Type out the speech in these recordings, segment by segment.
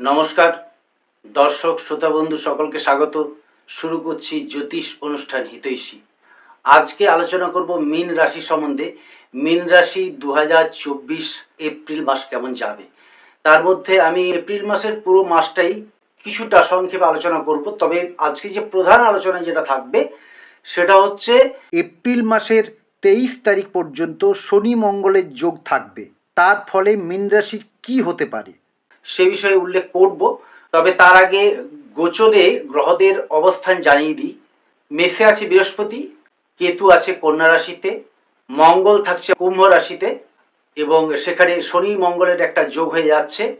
নমস্কার দর্শক শ্রোতা বন্ধু সকলকে স্বাগত। শুরু করছি জ্যোতিষ অনুষ্ঠান হিতৈষী। আজকে আলোচনা করব মীন রাশি সম্বন্ধে। মীন রাশি দু হাজার চব্বিশ এপ্রিল মাস কেমন যাবে? তার মধ্যে আমি এপ্রিল মাসের পুরো মাসটাই কিছুটা সংক্ষেপে আলোচনা করব। তবে আজকে যে প্রধান আলোচনা যেটা থাকবে সেটা হচ্ছে এপ্রিল মাসের তেইশ তারিখ পর্যন্ত শনি মঙ্গলের যোগ থাকবে। তার ফলে মীন রাশির কি হতে পারে? সে বিষয়ে উল্লেখ করব। তবে তার আগে গোচরে গ্রহদের অবস্থান জানিয়ে দিই। মেষে আছে বৃহস্পতি, কেতু আছে কন্যা রাশিতে, মঙ্গল থাকছে কুম্ভ রাশিতে এবং সেখানে শনি মঙ্গলের একটা যোগ হয়ে যাচ্ছে।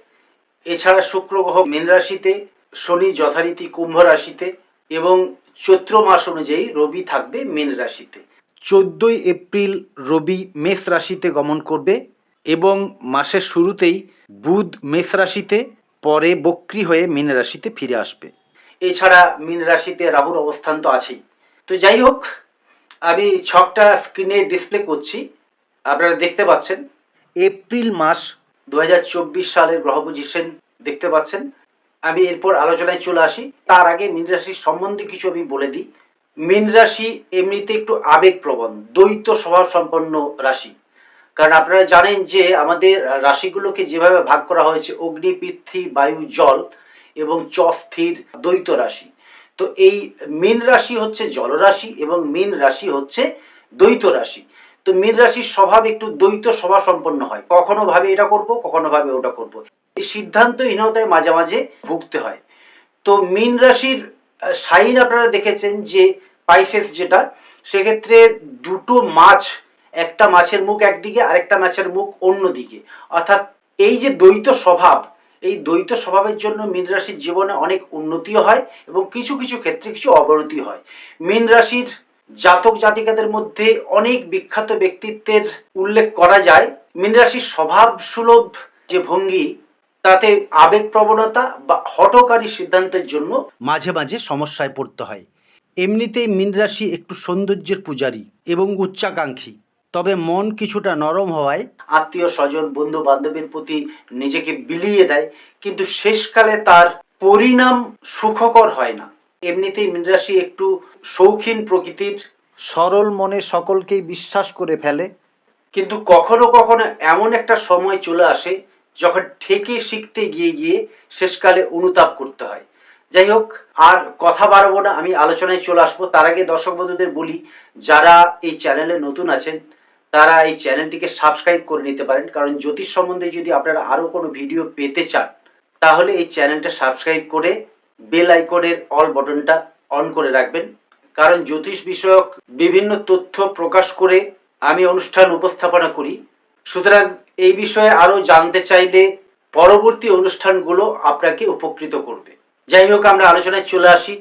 এছাড়া শুক্র গ্রহ মীন রাশিতে, শনি যথারীতি কুম্ভ রাশিতে এবং চৈত্র মাস অনুযায়ী রবি থাকবে মীন রাশিতে। চোদ্দই এপ্রিল রবি মেষ রাশিতে গমন করবে এবং মাসের শুরুতেই বুধ মেষ রাশিতে, পরে বক্রি হয়ে মীন রাশিতে ফিরে আসবে। এছাড়া মীন রাশিতে রাহুর অবস্থান তো আছেই। তো যাই হোক, আমি ছকটা স্ক্রিনে ডিসপ্লে করছি। আপনারা দেখতে পাচ্ছেন, এপ্রিল মাস দু হাজার চব্বিশ সালের গ্রহ পজিশন দেখতে পাচ্ছেন। আমি এরপর আলোচনায় চলে আসি। তার আগে মীন রাশির সম্বন্ধে কিছু আমি বলে দিই। মীন রাশি এমনিতে একটু আবেগপ্রবণ, দ্বৈত স্বভাব সম্পন্ন রাশি। কারণ আপনারা জানেন যে আমাদের রাশিগুলোকে যেভাবে ভাগ করা হয়েছে, অগ্নি, পৃথ্বী, বায়ু, জল এবং চস্থির স্থির, দ্বৈত রাশি। তো এই মীন রাশি হচ্ছে জলরাশি এবং মীন রাশি হচ্ছে দ্বৈত রাশি। তো মীন রাশির স্বভাব একটু দ্বৈত স্বভাব সম্পন্ন হয়। কখনো ভাবে এটা করব, কখনো ভাবে ওটা করব। এই সিদ্ধান্তহীনতায় মাঝে মাঝে ভুগতে হয়। তো মীন রাশির সাইন আপনারা দেখেছেন যে পাইসেস যেটা, সেক্ষেত্রে দুটো মাছ, একটা মাছের মুখ একদিকে, আরেকটা মাছের মুখ অন্য দিকে অর্থাৎ এই যে দ্বৈত স্বভাব, এই দ্বৈত স্বভাবের জন্য মীন রাশির জীবনে অনেক উন্নতিও হয় এবং কিছু কিছু ক্ষেত্রে কিছু অবনতি হয়। মীন রাশির জাতক জাতিকাদের মধ্যে অনেক বিখ্যাত ব্যক্তিত্বের উল্লেখ করা যায়। মীন রাশির স্বভাব সুলভ যে ভঙ্গি তাতে আবেগ প্রবণতা বা হটকারী সিদ্ধান্তের জন্য মাঝে মাঝে সমস্যায় পড়তে হয়। এমনিতেই মীন রাশি একটু সৌন্দর্যের পূজারী এবং উচ্চাকাঙ্ক্ষী। তবে মন কিছুটা নরম হওয়ায় আত্মীয় স্বজন বন্ধু বান্ধবের প্রতি নিজেকে বিলিয়ে দেয়, কিন্তু শেষকালে তার পরিণাম সুখকর হয় না। এমনিতেই মীন রাশি একটু শৌখিন প্রকৃতির সরল মনে সকলকেই বিশ্বাস করে ফেলে, কিন্তু কখনো কখনো এমন একটা সময় চলে আসে যখন ঠেকে শিখতে গিয়ে গিয়ে শেষকালে অনুতাপ করতে হয়। যাই হোক, আর কথা বাড়াবো না, আমি আলোচনায় চলে আসব। তার আগে দর্শক বন্ধুদের বলি, যারা এই চ্যানেলে নতুন আছেন, তারা এই চ্যানেলটিকে সাবস্ক্রাইব করে নিতে পারেন। কারণ জ্যোতিষ সম্বন্ধে যদি আপনারা আরও কোনো ভিডিও পেতে চান, তাহলে এই চ্যানেলটা সাবস্ক্রাইব করে বেল আইকনের অল বটনটা অন করে রাখবেন। কারণ জ্যোতিষ বিষয়ক বিভিন্ন তথ্য প্রকাশ করে আমি অনুষ্ঠান উপস্থাপনা করি। সুতরাং এই বিষয়ে আরও জানতে চাইলে পরবর্তী অনুষ্ঠানগুলো আপনাকে উপকৃত করবে। যাই হোক, আমরা আলোচনায় চলে আসি।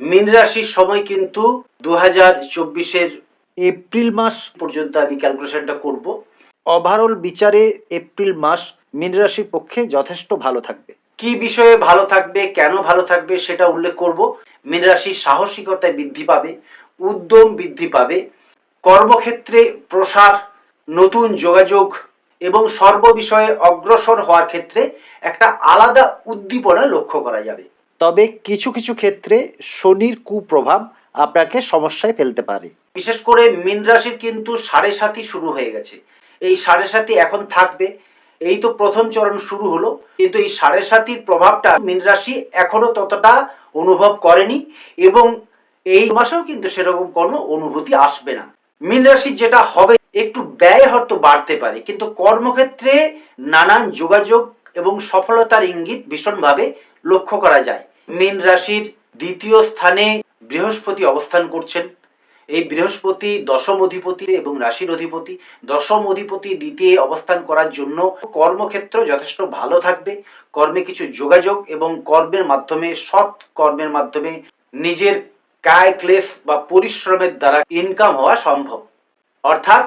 মীন রাশির সময় কিন্তু দু হাজার চব্বিশের এপ্রিল মাস পর্যন্ত আমি ক্যালকুলেশনটা করব। ওভারঅল বিচারে এপ্রিল মাস মীন রাশির পক্ষে যথেষ্ট ভালো থাকবে। কি বিষয়ে ভালো থাকবে, কেন ভালো থাকবে সেটা উল্লেখ করব। মীন রাশির সাহসিকতায় বৃদ্ধি পাবে, উদ্যম বৃদ্ধি পাবে। কর্মক্ষেত্রে প্রসার, নতুন যোগাযোগ এবং সর্ব বিষয়ে অগ্রসর হওয়ার ক্ষেত্রে একটা আলাদা উদ্দীপনা লক্ষ্য করা যাবে। তবে কিছু কিছু ক্ষেত্রে শনির কুপ্রভাব আপনাকে সমস্যায় ফেলতে পারে। বিশেষ করে মীন রাশির কিন্তু সাড়ে সাতই শুরু হয়ে গেছে। এই সাড়ে সাতই এখন থাকবে। এই তো প্রথম চরণ শুরু হলো। কিন্তু এই সাড়ে সাতির প্রভাবটা মীন রাশি এখনও ততটা অনুভব করেনি এবং এই মাসেও কিন্তু সেরকম কোনো অনুভূতি আসবে না। মীন রাশির যেটা হবে একটু ব্যয় হয়তো বাড়তে পারে, কিন্তু কর্মক্ষেত্রে নানান যোগাযোগ এবং সফলতার ইঙ্গিত ভীষণভাবে লক্ষ্য করা যায়। মীন রাশির দ্বিতীয় স্থানে বৃহস্পতি অবস্থান করছেন। এই বৃহস্পতি দশম অধিপতি এবং রাশির অধিপতি। দশম অধিপতি দ্বিতীয় অবস্থান করার জন্য কর্মক্ষেত্র যথেষ্ট ভালো থাকবে। কর্মে কিছু যোগাযোগ এবং কর্মের মাধ্যমে, সৎ কর্মের মাধ্যমে নিজের কায় ক্লেশ বা পরিশ্রমের দ্বারা ইনকাম হওয়া সম্ভব। অর্থাৎ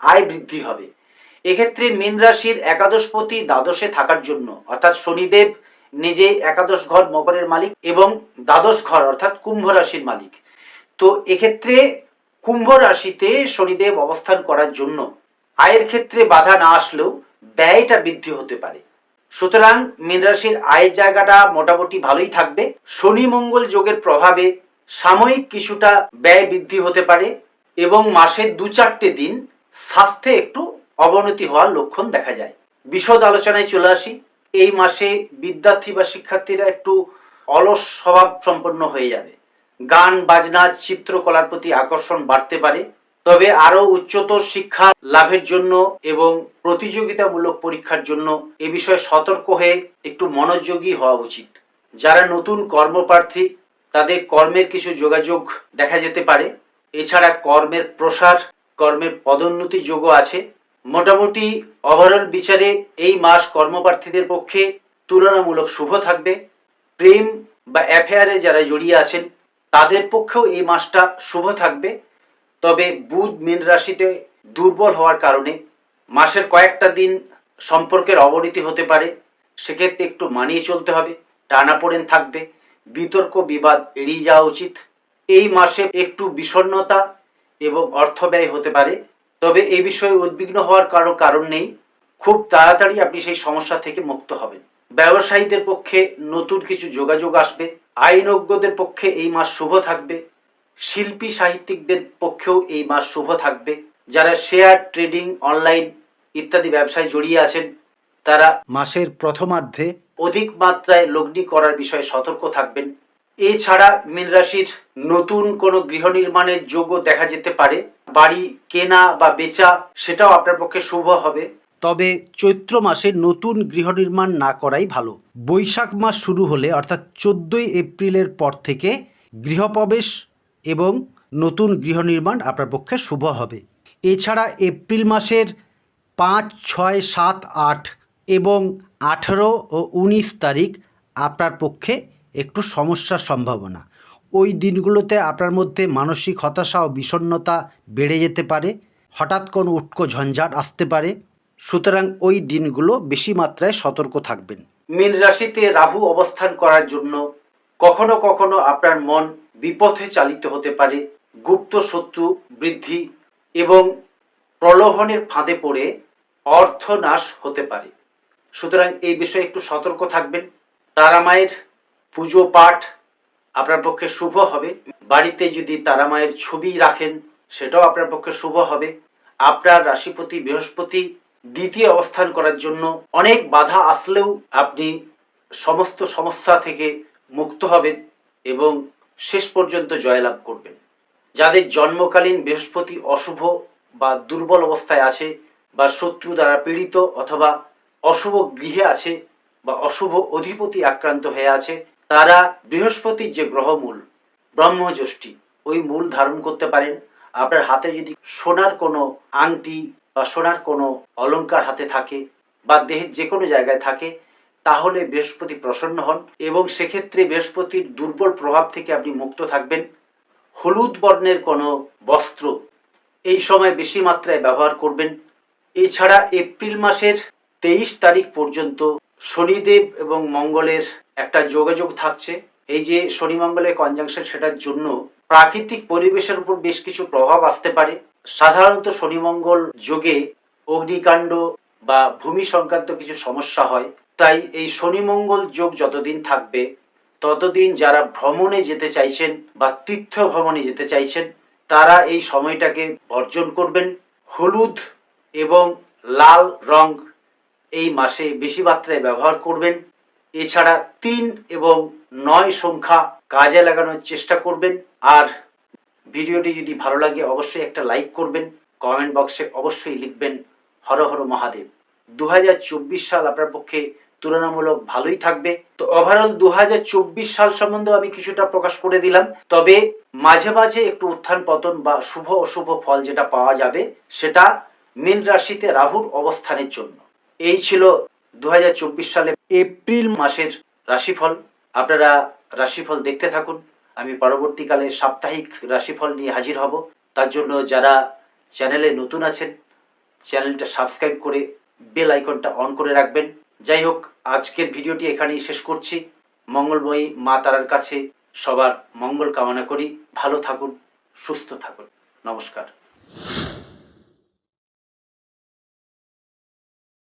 আয় বৃদ্ধি হবে। এক্ষেত্রে মীন রাশির একাদশপতি দ্বাদশে থাকার জন্য, অর্থাৎ শনিদেব নিজে একাদশ ঘর মকরের মালিক এবং দ্বাদশ ঘর, অর্থাৎ কুম্ভ রাশির মালিক। তো এক্ষেত্রে কুম্ভ রাশিতে শনিদেব অবস্থান করার জন্য আয়ের ক্ষেত্রে বাধা না আসলেও ব্যয়টা বৃদ্ধি হতে পারে। সুতরাং মীন রাশির আয়ের জায়গাটা মোটামুটি ভালোই থাকবে। শনি মঙ্গল যোগের প্রভাবে সাময়িক কিছুটা ব্যয় বৃদ্ধি হতে পারে এবং মাসের দু চারটে দিন স্বাস্থ্যে একটু অবনতি হওয়ার লক্ষণ দেখা যায়। বিশদ আলোচনায় চলে আসি। এই মাসে বিদ্যার্থী বা শিক্ষার্থীরা একটু অলস স্বভাব সম্পন্ন হয়ে যাবে। গান, বাজনা, চিত্রকলার প্রতি আকর্ষণ বাড়তে পারে। তবে আরও উচ্চতর শিক্ষা লাভের জন্য এবং প্রতিযোগিতামূলক পরীক্ষার জন্য এ বিষয়ে সতর্ক হয়ে একটু মনোযোগী হওয়া উচিত। যারা নতুন কর্মপ্রার্থী, তাদের কর্মের কিছু যোগাযোগ দেখা যেতে পারে। এছাড়া কর্মের প্রসার কর্মের পদোন্নতি যোগও আছে। মোটামুটি ওভারঅল বিচারে এই মাস কর্মপ্রার্থীদের পক্ষে তুলনামূলক শুভ থাকবে। প্রেম বা অ্যাফেয়ারে যারা জড়িয়ে আছেন, তাদের পক্ষেও এই মাসটা শুভ থাকবে। তবে বুধ, মীন রাশিতে দুর্বল হওয়ার কারণে মাসের কয়েকটা দিন সম্পর্কের অবনতি হতে পারে। সেক্ষেত্রে একটু মানিয়ে চলতে হবে, টানাপোড়েন থাকবে। বিতর্ক, বিবাদ এড়িয়ে যাওয়া উচিত। এই মাসে একটু বিষণ্ণতা এবং অর্থ ব্যয় হতে পারে। তবে এই বিষয়ে উদ্বিগ্ন হওয়ার কারও কারণ নেই। খুব তাড়াতাড়ি আপনি সেই সমস্যা থেকে মুক্ত হবেন। ব্যবসায়ীদের পক্ষে নতুন কিছু যোগাযোগ আসবে। আইনজ্ঞদের পক্ষে এই মাস শুভ থাকবে। শিল্পী সাহিত্যিকদের পক্ষেও এই মাস শুভ থাকবে। যারা শেয়ার ট্রেডিং অনলাইন ইত্যাদি ব্যবসায় জড়িয়ে আছেন তারা মাসের প্রথমার্ধে অধিক মাত্রায় লগ্নি করার বিষয়ে সতর্ক থাকবেন। এছাড়া মীন রাশির নতুন কোনো গৃহ নির্মাণের যোগও দেখা যেতে পারে। বাড়ি কেনা বা বেচা সেটাও আপনার পক্ষে শুভ হবে। তবে চৈত্র মাসে নতুন গৃহ নির্মাণ না করাই ভালো। বৈশাখ মাস শুরু হলে অর্থাৎ চোদ্দোই এপ্রিলের পর থেকে গৃহপ্রবেশ এবং নতুন গৃহ নির্মাণ আপনার পক্ষে শুভ হবে। এছাড়া এপ্রিল মাসের পাঁচ, ছয়, সাত, আট এবং আঠেরো ও উনিশ তারিখ আপনার পক্ষে একটু সমস্যার সম্ভাবনা। ওই দিনগুলোতে আপনার মধ্যে মানসিক হতাশা ও বিষণ্ণতা বেড়ে যেতে পারে, হঠাৎ কোনো উটকো ঝঞ্ঝাট আসতে পারে। সুতরাং ওই দিনগুলো বেশি মাত্রায় সতর্ক থাকবেন। মীন রাশিতে রাহু অবস্থান করার জন্য কখনো কখনো আপনার মন বিপথে চালিত হতে পারে। গুপ্ত শত্রু বৃদ্ধি এবং প্রলোভনের ফাঁদে পড়ে অর্থনাশ হতে পারে। সুতরাং এই বিষয়ে একটু সতর্ক থাকবেন। তারামায়ের পুজো পাঠ আপনার পক্ষে শুভ হবে। বাড়িতে যদি তারামায়ের ছবি রাখেন, সেটাও আপনার পক্ষে শুভ হবে। আপনার রাশিপতি বৃহস্পতি দ্বিতীয় অবস্থান করার জন্য অনেক বাধা আসলেও আপনি সমস্ত সমস্যা থেকে মুক্ত হবেন এবং শেষ পর্যন্ত জয়লাভ করবেন। যাদের জন্মকালীন বৃহস্পতি অশুভ বা দুর্বল অবস্থায় আছে বা শত্রু দ্বারা পীড়িত অথবা অশুভ গৃহে আছে বা অশুভ অধিপতি আক্রান্ত হয়ে আছে তারা বৃহস্পতির যে গ্রহমূল ব্রহ্মযষ্টি ওই মূল ধারণ করতে পারেন। আপনার হাতে যদি সোনার কোনো আংটি বা সোনার কোনো অলঙ্কার হাতে থাকে বা দেহের যে কোনো জায়গায় থাকে, তাহলে বৃহস্পতি প্রসন্ন হন এবং সেক্ষেত্রে বৃহস্পতির দুর্বল প্রভাব থেকে আপনি মুক্ত থাকবেন। হলুদ বর্ণের কোনো বস্ত্র এই সময় বেশি মাত্রায় ব্যবহার করবেন। এছাড়া এপ্রিল মাসের তেইশ তারিখ পর্যন্ত শনিদেব এবং মঙ্গলের একটা যোগাযোগ থাকছে। এই যে শনি মঙ্গলের কনজাংশন সেটার জন্য প্রাকৃতিক পরিবেশের উপর বেশ কিছু প্রভাব আসতে পারে। সাধারণত শনি মঙ্গল যোগে অগ্নিকাণ্ড বা ভূমি সংক্রান্ত কিছু সমস্যা হয়। তাই এই শনি মঙ্গল যোগ যতদিন থাকবে, ততদিন যারা ভ্রমণে যেতে চাইছেন বা তীর্থ ভ্রমণে যেতে চাইছেন, তারা এই সময়টাকে বর্জন করবেন। হলুদ এবং লাল রং এই মাসে বেশি মাত্রায় ব্যবহার করবেন। এছাড়া তিন এবং নয় সংখ্যা কাজে লাগানোর চেষ্টা করবেন। আর ভিডিওটি যদি ভালো লাগে, অবশ্যই একটা লাইক করবেন। কমেন্ট বক্সে অবশ্যই লিখবেন, হর হর মহাদেব। দু হাজার চব্বিশ সাল আপনার পক্ষে তুলনামূলক ভালোই থাকবে। তো ওভারঅল দু হাজার চব্বিশ সাল সম্বন্ধে আমি কিছুটা প্রকাশ করে দিলাম। তবে মাঝে মাঝে একটু উত্থান পতন বা শুভ অশুভ ফল যেটা পাওয়া যাবে, সেটা মীন রাশিতে রাহুর অবস্থানের জন্য। এই ছিল দু হাজার চব্বিশ সালে এপ্রিল মাসের রাশিফল। আপনারা রাশিফল দেখতে থাকুন। আমি পরবর্তীকালে সাপ্তাহিক রাশিফল নিয়ে হাজির হব। তার জন্য যারা চ্যানেলে নতুন আছেন, চ্যানেলটা সাবস্ক্রাইব করে বেল আইকনটা অন করে রাখবেন। যাই হোক, আজকের ভিডিওটি এখানেই শেষ করছি। মঙ্গলময়ী মা তারার কাছে সবার মঙ্গল কামনা করি। ভালো থাকুন, সুস্থ থাকুন। নমস্কার।